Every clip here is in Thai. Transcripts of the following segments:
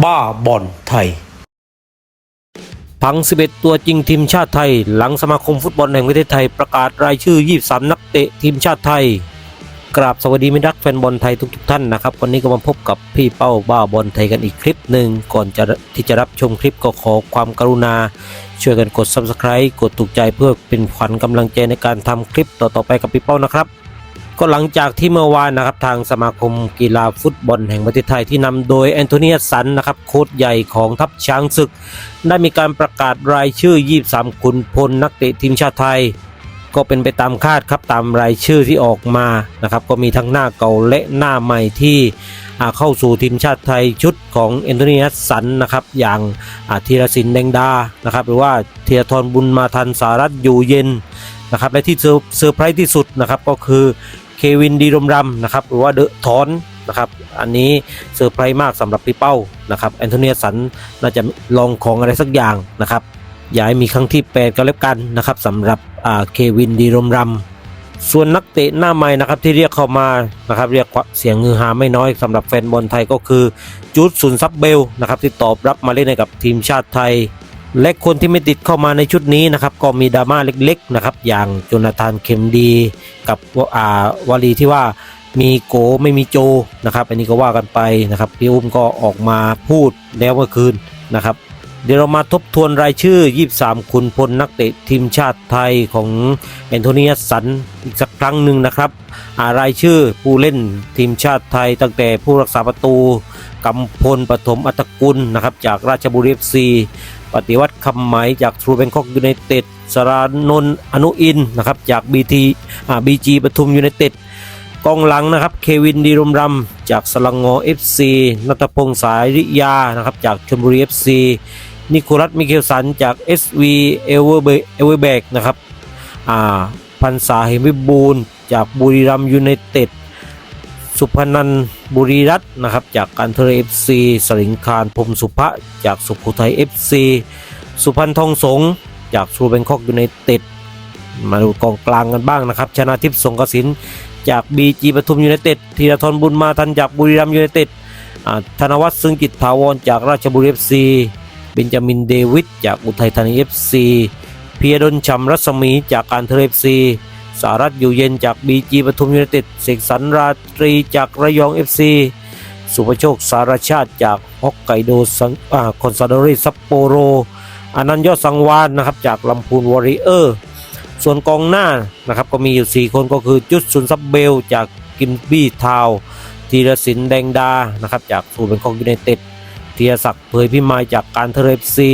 บ้าบอลไทย พัง 11 ตัวจริงทีมชาติไทย หลังสมาคมฟุตบอลแห่งประเทศไทยประกาศรายชื่อ 23 นักเตะทีมชาติไทย กราบสวัสดีมิรรักแฟนบอลไทยทุกๆท่านนะครับ วันนี้ก็มาพบกับพี่เป้าบ้าบอลไทยกันอีกคลิปหนึ่งก่อนจะที่จะรับชมคลิปก็ขอความกรุณา ช่วยกันกด subscribe กดถูกใจเพื่อเป็นขวัญกำลังใจในการทำคลิปต่อๆไปกับพี่เป้านะครับ ก็หลังจากที่เมื่อวานนะครับทางสมาคมกีฬาฟุตบอลแห่งประเทศไทยที่นำโดยแอนโทเนียสันนะครับโค้ชใหญ่ของทัพช้างศึก ได้มีการประกาศรายชื่อ 23 ขุนพลนักเตะทีมชาติไทย ก็เป็นไปตามคาดครับตามรายชื่อที่ออกมานะครับก็มีทั้งหน้าเก่าและหน้าใหม่ที่เข้าสู่ทีมชาติไทยชุดของแอนโทเนียสันนะครับอย่างาธีรศิลป์แดงดานะครับหรือว่าเทียทรบุญมาทันสารัตน์อยู่เย็นนะครับและที่เซอร์ไพรส์ที่สุดนะครับก็คือ เควินดีรมรำนะครับหรือว่าเดอะทอนนะครับอันนี้เซอร์ไพรส์มากสำหรับพี่เป้านะครับแอนโทเนียสันน่าจะลองของอะไรสักอย่างนะครับย่าให้มีครั้งที่8ก็แล้วกันนะครับสำหรับอ่าเควินดีรมรำส่วนนักเตะหน้าใหม่นะครับที่เรียกเข้ามานะครับเรียกเสียงฮือฮาไม่น้อยสำหรับแฟนบอลไทยก็คือจูดซุนซับเบลนะครับที่ตอบรับมาเล่นให้กับทีมชาติไทย และคนที่ไม่ติดเข้ามาในชุดนี้นะครับ ก็มีดราม่าเล็กๆนะครับ อย่างโจนาธานเข็มดี กับอ่าวลีที่ว่ามีโกไม่มีโจนะครับ อันนี้ก็ว่ากันไปนะครับพี่อุ้มก็ออกมาพูดแล้วเมื่อคืนนะครับ เดี๋ยวเรามาทบทวนรายชื่อ 23 คุณพลนักเตะทีมชาติไทยของแอนโทเนียสันอีกสักครั้งหนึ่งนะครับอ่ารายชื่อผู้เล่นทีมชาติไทย ตั้งแต่ผู้รักษาประตูกำพลปฐมอัตกุลนะครับจากราชบุรีเอฟซี ปฏิวัติคำไหมจากทรูเบงคอกยูไนเต็ดสรานนท์อนุอินนะครับจากบีทีอ่าบีจีปทุมยูไนเต็ดกองหลังนะครับเควินดีรมรำจากสลังงอ FC นัทพงษ์สายริยานะครับจากชลบุรี FC นิโคลัสมิเคลสันจาก SV เอเวอร์เอเวอร์แบกนะครับอ่าพันษาเหมวิบูลจากบุรีรัมย์ยูไนเต็ด สุพนันบุรีรัตน์นะครับจากการเทอร์เอฟซีสลิงคารพรมสุภะจากสุโขทัย FC สุพันธ์ทองสงจากชูเบงคอกยูไนเต็ดมาดูกองกลางกันบ้างนะครับ ชนะทิพย์สงกสินจากบีจีปทุมยูไนเต็ดธีรทรบุญมาทันจากบุรีรัมย์ยูไนเต็ดธนวัฒน์ซึ่งจิตถาวรจากราชบุรีเอฟซีเบนจามินเดวิดจากอุทัยธานีเอฟซีเพียดลชำรัศมีจากการเทอร์เอฟซี สารัตอยู่เย็นจากบีจีปทุมยูไนเต็ดเสกสรรราตรีจากระยองเอฟซีสุภโชคสารชาติจากฮอกไกโดสังคอนซาโดรีซัปโปโรอนันต์ยอดสังวานนะครับจากลำพูนวอริเออร์ ส่วนกองหน้านะครับก็มีอยู่ 4 คนก็คือจุดซุนซับเบล จากกิมบี้ทาวธีรศิลปแดงดานะครับจากสูนเป็นของยูไนเต็ดเทียศักดิ์เผยพิมายจากการเทเรฟซี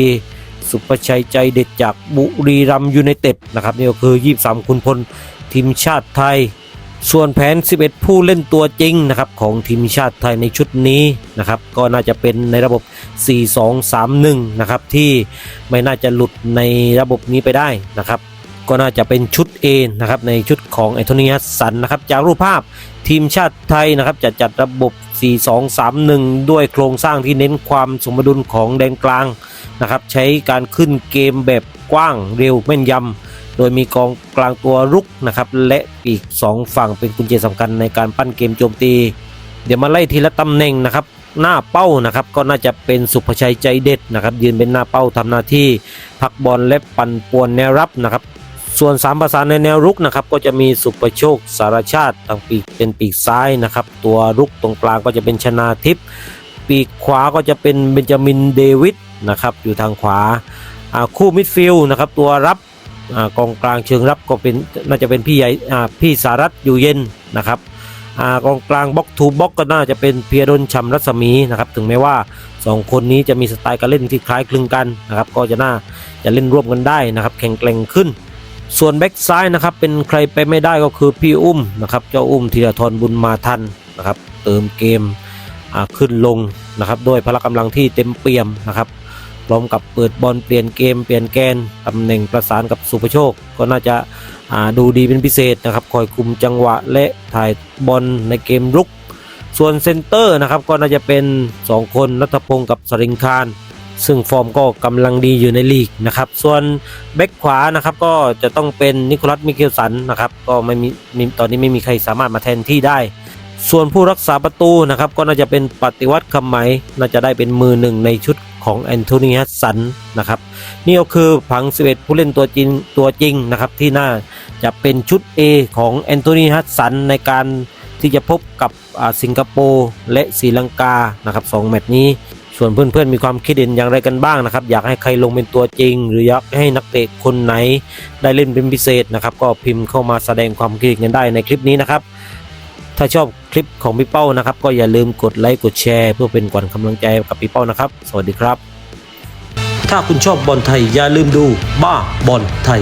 สุประชัยใจเด็ดจากบุรีรัมย์ยูไนเต็ดนะครับนี่ก็คือ 23 คุณพล ทีมชาติไทย ส่วนแผน 11 ผู้เล่นตัวจริงนะครับของทีมชาติไทยในชุดนี้นะครับก็น่าจะเป็นในระบบ 4-2-3-1 นะครับที่ไม่น่าจะหลุดในระบบนี้ไปได้นะครับก็น่าจะเป็นชุด A นะครับในชุดของแอนโทนีสันนะครับจากรูปภาพทีมชาติไทยนะครับจะจัดระบบ 4-2-3-1 ด้วยโครงสร้างที่เน้นความสมดุลของแดนกลางนะครับใช้การขึ้นเกมแบบกว้างเร็วแม่นยำ โดยมีกองกลางตัวรุกนะครับและปีก 2 ฝั่งเป็นกุญแจสำคัญในการปั้นเกมโจมตี เดี๋ยวมาไล่ทีละตำแหน่งนะครับหน้าเป้านะครับก็น่าจะเป็นสุภชัยใจเด็ดนะครับยืนเป็นหน้าเป้าทำหน้าที่พักบอลและปั่นป่วนแนวรับนะครับส่วนสามประสานในแนวรุกนะครับก็จะมีสุประโชคสารชาติทางปีกเป็นปีกซ้ายนะครับตัวรุกตรงกลางก็จะเป็นชนาทิพย์ปีกขวาก็จะเป็นเบนจามินเดวิดนะครับอยู่ทางขวาคู่มิดฟิลด์นะครับตัวรับ กองกลางเชิงรับก็เป็นน่าจะเป็นพี่ใหญ่พี่สารัตอยู่เย็นนะครับอกองกลางบล็อกทูบล็อกก็น่าจะเป็นเพียดลชำรัศมีนะครับถึงแม้ว่าสองคนนี้จะมีสไตล์การเล่นที่คล้ายคลึงกันนะครับก็จะน่าจะเล่นร่วมกันได้นะครับแข็งแกร่งขึ้น ส่วนแบ็กซ้ายนะครับเป็นใครไปไม่ได้ก็คือพี่อุ้มนะครับเจ้าอุ้มธีรทรบุญมาทันนะครับเติมเกมขึ้นลงนะครับด้วยพละกำลังที่เต็มเปี่ยมนะครับ พร้อมกับเปิดบอลเปลี่ยนเกมเปลี่ยนแกนตำแหน่งประสานกับสุภโชค ก็น่าจะาดูดีเป็นพิเศษนะครับคอยคุมจังหวะและถ่ายบอลในเกมรุก ส่วนเซนเตอร์นะครับก็น่าจะเป็น 2 คนนัทพงศ์กับสริงคารซึ่งฟอร์มก็กำลังดีอยู่ในลีกนะครับส่วนแบ็กขวานะครับก็จะต้องเป็นนิโคลัสมิเคลสันนะครับก็ไม่มีมีตอนนี้ไม่มีใครสามารถมาแทนที่ได้ส่วนผู้รักษาประตูนะครับก็น่าจะเป็นปฏิวัติคำไหมน่าจะได้เป็นมือหนึ่งในชุด ของแอนโทนีฮัสสันนะครับนี่ก็คือผัง 11 ผู้เล่นตัวจริงตัวจริงนะครับที่น่าจะเป็นชุด A ของแอนโทนีฮัสสันในการที่จะพบกับสิงคโปร์และศรีลังกานะครับสองแมตช์นี้ส่วนเพื่อนๆมีความคิดเห็นอย่างไรกันบ้างนะครับ อยากให้ใครลงเป็นตัวจริง หรืออยากให้นักเตะคนไหนได้เล่นเป็นพิเศษนะครับ ก็พิมพ์เข้ามาแสดงความคิดเห็นกันได้ในคลิปนี้นะครับ ถ้าชอบคลิปของพี่เป้านะครับ ก็อย่าลืมกดไลค์กดแชร์ เพื่อเป็นกวัญกำลังใจกับพี่เป้านะครับ สวัสดีครับ ถ้าคุณชอบบอลไทยอย่าลืมดูบ้าบอลไทย